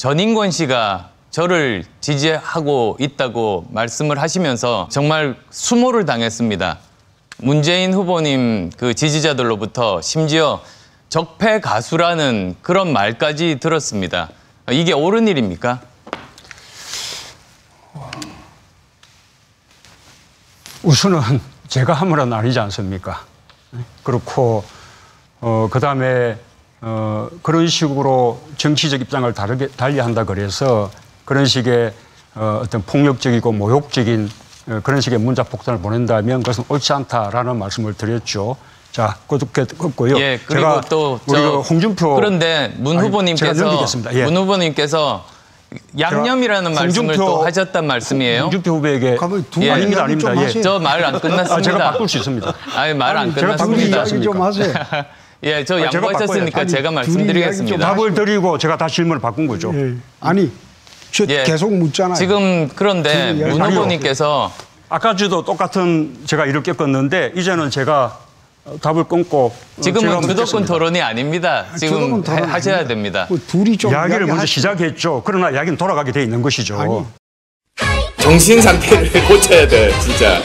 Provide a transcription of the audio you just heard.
전인권 씨가 저를 지지하고 있다고 말씀을 하시면서 정말 수모를 당했습니다. 문재인 후보님 그 지지자들로부터 심지어 적폐 가수라는 그런 말까지 들었습니다. 이게 옳은 일입니까? 우선은 제가 함으로는 아니지 않습니까? 그렇고 어, 그다음에 어, 그런 식으로 정치적 입장을 다르게 달리한다 그래서 그런 식의 어, 어떤 폭력적이고 모욕적인 어, 그런 식의 문자 폭탄을 보낸다면 그것은 옳지 않다라는 말씀을 드렸죠. 자, 그렇게 듣고요. 예, 그리고 또 우리 저- 그 홍준표 그런데 문 후보님께서. 예. 문 후보님께서 양념이라는 말씀을 홍준표- 또 하셨단 말씀이에요. 홍준표 후보에게 가만히 두 예. 아닙니다, 아닙니다. 예. 하세요. 저말 안 끝났습니다. 아, 제가 바꿀 수 있습니다. 아니 말안 제가 바꿀 끝났습니다. 이야기 좀 하세요. 예, 저 아, 양보하셨으니까 바꿔야죠. 제가 말씀드리겠습니다. 답을 드리고 제가 다시 질문을 바꾼 거죠. 예. 아니, 저 예. 계속 묻잖아요. 지금 그런데 지금 문 후보님께서 아까 저도 똑같은 제가 일을 겪었는데 이제는 제가 어, 답을 끊고 어, 지금은 주도권. 토론이 아닙니다. 지금 주도권 토론 하- 하셔야 아닙니다. 됩니다. 그 둘이 좀 이야기를 먼저. 시작했죠. 그러나 이야기는 돌아가게 돼 있는 것이죠. 아니. 정신 상태를 고쳐야 돼, 진짜.